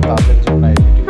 তাদের জন্য এটি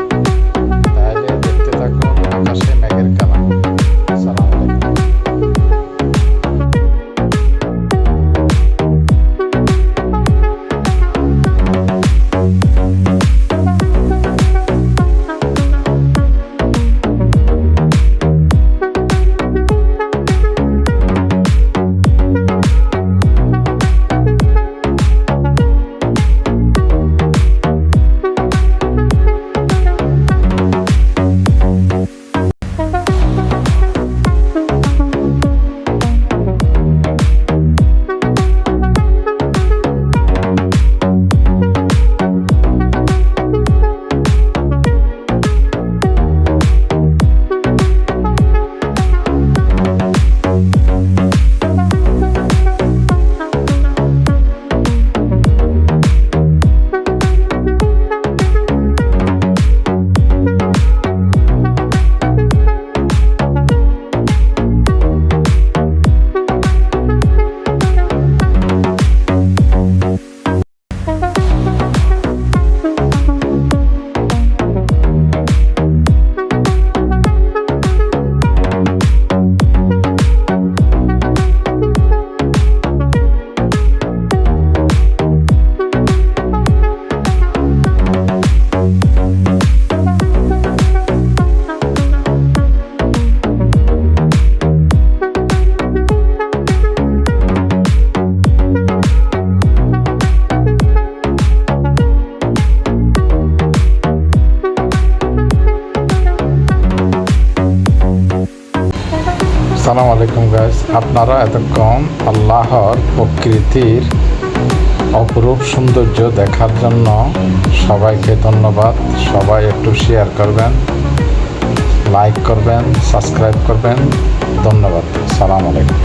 আসসালামু আলাইকুম গাইস আপনারা এতক্ষণ আল্লাহর প্রকৃতির অপরূপ সৌন্দর্য দেখার জন্য সবাইকে ধন্যবাদ। সবাই একটু শেয়ার করবেন লাইক করবেন সাবস্ক্রাইব করবেন। ধন্যবাদ। সালাম আলাইকুম।